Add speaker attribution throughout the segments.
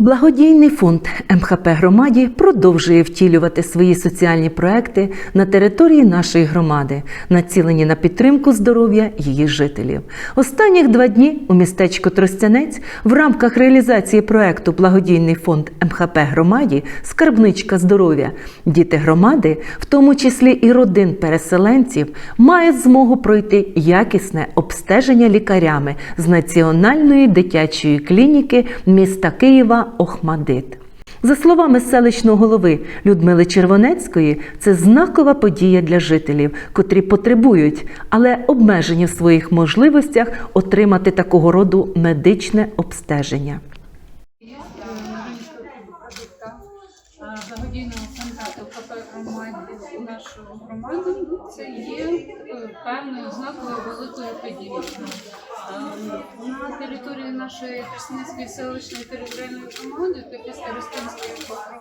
Speaker 1: Благодійний фонд МХП громаді продовжує втілювати свої соціальні проекти на території нашої громади, націлені на підтримку здоров'я її жителів. Останніх два дні у містечку Тростянець в рамках реалізації проекту Благодійний фонд МХП громаді Скарбничка здоров'я діти громади, в тому числі і родин переселенців, мають змогу пройти якісне обстеження лікарями з Національної дитячої клініки міста Києва Охмадит. За словами селищного голови Людмили Червонецької, це знакова подія для жителів, котрі потребують, але обмежені в своїх можливостях отримати такого роду медичне обстеження.
Speaker 2: Кубка, благодійного фонду КП громаді нашої громади. Це є е, певною ознакою великої події. Е, На території нашої Тростянецької селищної територіальної громади, такі старостинські округа,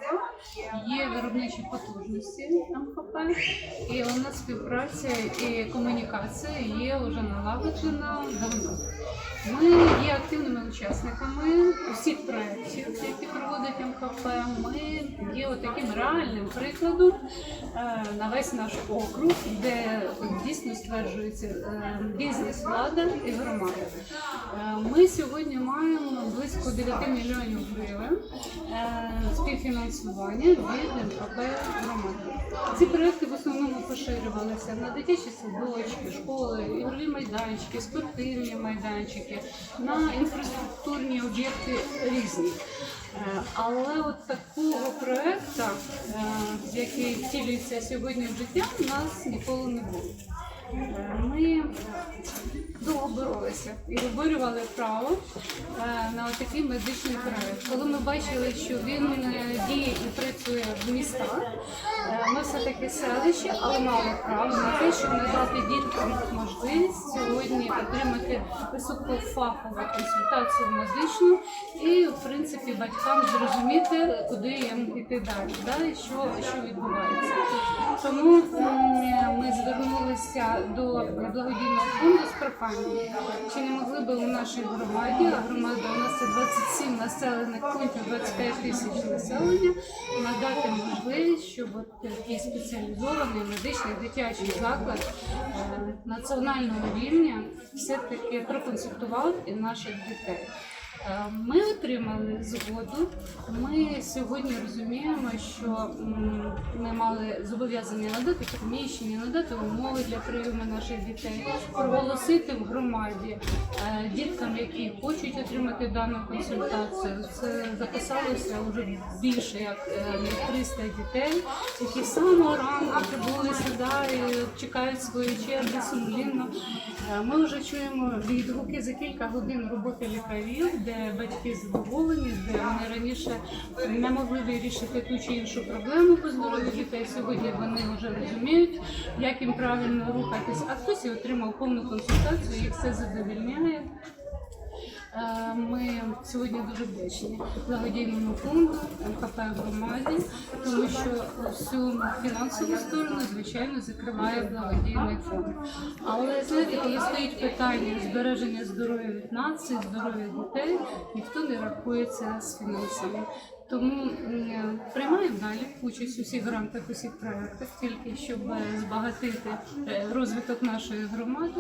Speaker 2: є виробничі потужності МХП, і у нас співпраця і комунікація є вже налагоджена давно. Ми є активними учасниками усіх проєктів, які проводить МХП. Ми є таким реальним прикладом е, на весь наш округ, де дійсно стверджується е, бізнес, влада і громада. Е, Ми сьогодні маємо близько 9 мільйонів гривень співфінансування від МКП громади. Ці проекти основному поширювалися на дитячі садочки, школи, ігрові майданчики, спортивні майданчики, на інфраструктурні об'єкти різні. Е, Але от такого проекту, е, який втілюється сьогодні в життя, у нас ніколи не було. Е, Ми довго і виборювали право е, на такий медичний проект. Коли ми бачили, що він е, діє і працює в містах, е, ми все таки селище, але мали право на те, щоб надати діткам можливість сьогодні отримати високофахову консультацію медичну і, в принципі, батькам зрозуміти, куди їм іти далі, да, і що, що відбувається. Тому ми звернулися до благодійного фонду з проханням, чи не могли би у нашій громаді, а громада у нас це 27 населених пунктів, 25 тисяч населення, надати можливість, щоб такий спеціалізований медичний дитячий заклад е, національного рівня все-таки проконсультував наших дітей. Е, Ми отримали згоду. Ми сьогодні розуміємо, що ми мали зобов'язання надати приміщення, надати умови для прийому наших дітей, проголосити в громаді е, діткам, які хочуть отримати дану консультацію. Це записалося вже більше як е, 300 дітей, які самого ранку прибули сюди і чекають свої черги сумлінно. Ми вже чуємо відгуки за кілька годин роботи лікарів, де батьки задоволені, де вони раніше не могли вирішити ту чи іншу проблему по здоров'ю дітей. Сьогодні вони вже розуміють, як їм правильно рухатись. А хтось і отримав повну консультацію, їх все задовільняє. Е, Ми сьогодні дуже вдячні благодійному фонду МКП громаді, що всю фінансову сторону, звичайно, закриває благодійний фонд. Але знаєте, коли стоїть питання збереження здоров'я від нації, здоров'я дітей, ніхто не рахується з фінансами. Тому приймаємо далі участь у всіх грантах, усіх проєктах, тільки щоб е, збагатити е, розвиток нашої громади.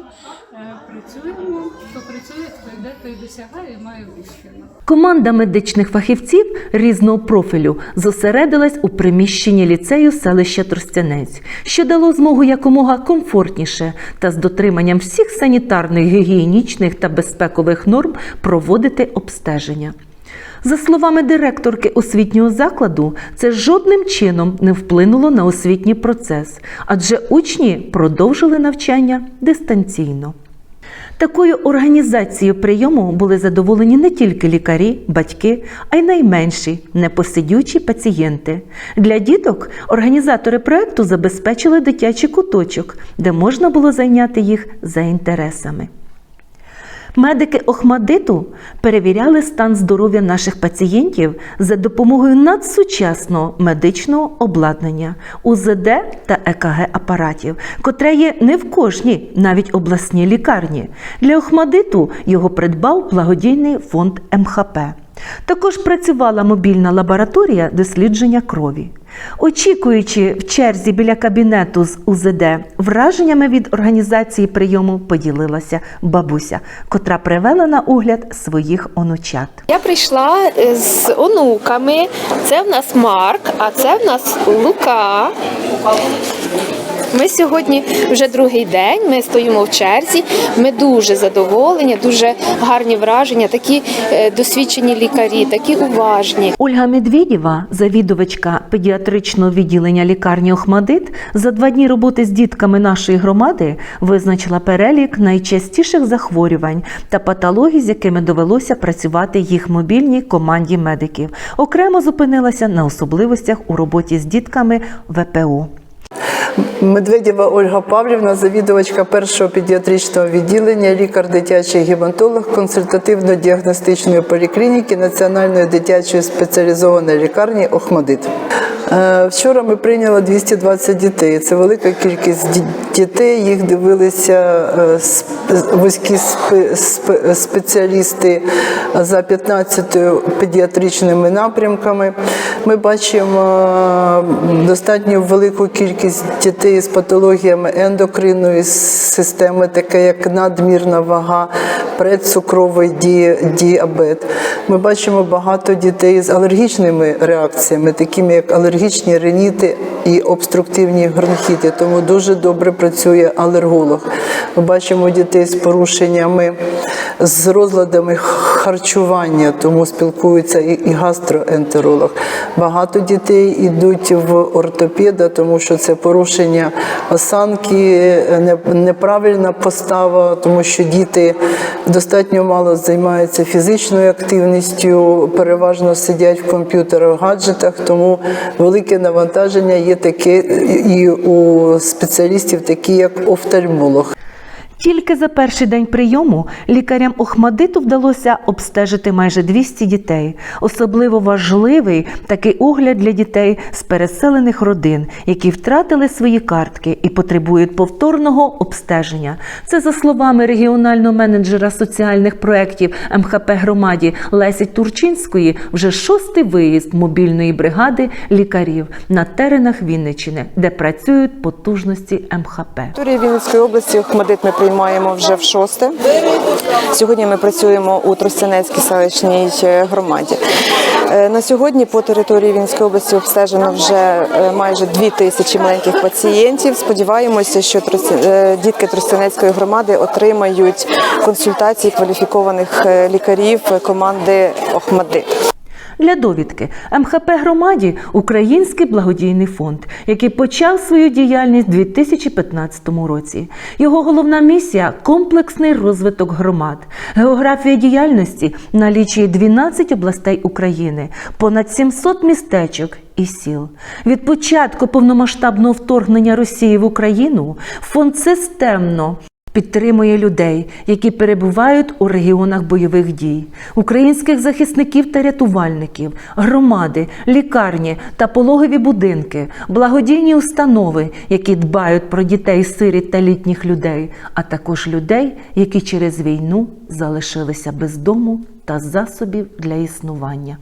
Speaker 2: Е, Працюємо, хто працює, хто йде, той досягає і має успіх.
Speaker 1: Команда медичних фахівців різного профілю зосередилась у приміщенні ліцею селища Тростянець, що дало змогу якомога комфортніше та з дотриманням всіх санітарних, гігієнічних та безпекових норм проводити обстеження. За словами директорки освітнього закладу, це жодним чином не вплинуло на освітній процес, адже учні продовжили навчання дистанційно. Такою організацією прийому були задоволені не тільки лікарі, батьки, а й найменші непосидючі пацієнти. Для діток організатори проекту забезпечили дитячий куточок, де можна було зайняти їх за інтересами. Медики Охмадиту перевіряли стан здоров'я наших пацієнтів за допомогою надсучасного медичного обладнання УЗД та ЕКГ апаратів, котре є не в кожній, навіть обласній лікарні. Для Охмадиту його придбав благодійний фонд МХП. Також працювала мобільна лабораторія дослідження крові. Очікуючи в черзі біля кабінету з УЗД, враженнями від організації прийому поділилася бабуся, котра привела на огляд своїх онучат.
Speaker 3: Я прийшла е, з онуками. Це в нас Марк, а це в нас Лука. Ми сьогодні вже другий день. Ми стоїмо в черзі. Ми дуже задоволені, дуже гарні враження. Такі е, досвідчені лікарі, такі уважні.
Speaker 1: Ольга Медведєва, завідувачка педіатричного відділення лікарні Охмадит, за два дні роботи з дітками нашої громади визначила перелік найчастіших захворювань та патологій, з якими довелося працювати їх мобільній команді медиків. Окремо зупинилася на особливостях у роботі з дітками ВПО.
Speaker 4: Медведєва Ольга Павлівна, завідувачка першого педіатричного відділення, лікар дитячий гематолог консультативно-діагностичної поліклініки Національної дитячої спеціалізованої лікарні Охмадит. Е, Вчора ми прийняли 220 дітей. Це велика кількість дітей. Їх дивилися е, вузькі спе- спе- спеціалісти за 15 педіатричними напрямками. Ми бачимо достатньо велику кількість дітей з патологіями ендокринної системи, таке як надмірна вага, предцукровий ді- діабет. Ми бачимо багато дітей з алергічними реакціями, такими як алергічні реніти і обструктивні бронхіти. Тому дуже добре працює алерголог. Ми бачимо дітей з порушеннями, з розладами харчування, тому спілкується і і гастроентеролог. Багато дітей йдуть в ортопеда, тому що це порушення осанки, неправильна постава, тому що діти достатньо мало займаються фізичною активністю, переважно сидять в комп'ютерах, гаджетах, тому велике навантаження є таке і у спеціалістів, такі як офтальмолог.
Speaker 1: Тільки за перший день прийому лікарям Охмадиту вдалося обстежити майже 200 дітей. Особливо важливий такий огляд для дітей з переселених родин, які втратили свої картки і потребують повторного обстеження. Це за словами регіонального менеджера соціальних проєктів МХП громаді Лесі Турчинської, вже шостий виїзд мобільної бригади лікарів на теренах Вінниччини, де працюють потужності МХП.
Speaker 5: Вінницької області Охмадит ми приймаємо вже в шосте. Сьогодні ми працюємо у Тростянецькій селищній е, громаді. Е, На сьогодні по території Вінницької області обстежено вже е, майже дві тисячі маленьких пацієнтів. Сподіваємося, що дітки Тростянецької громади отримають консультації кваліфікованих лікарів команди Охмадит.
Speaker 1: Для довідки МХП громаді Український благодійний фонд, який почав свою діяльність у 2015 році. Його головна місія комплексний розвиток громад. Географія діяльності налічує 12 областей України, понад 700 містечок і сіл. Від початку повномасштабного вторгнення Росії в Україну фонд системно підтримує людей, які перебувають у регіонах бойових дій, українських захисників та рятувальників, громади, лікарні та пологові будинки, благодійні установи, які дбають про дітей, сиріт та літніх людей, а також людей, які через війну залишилися без дому та засобів для існування.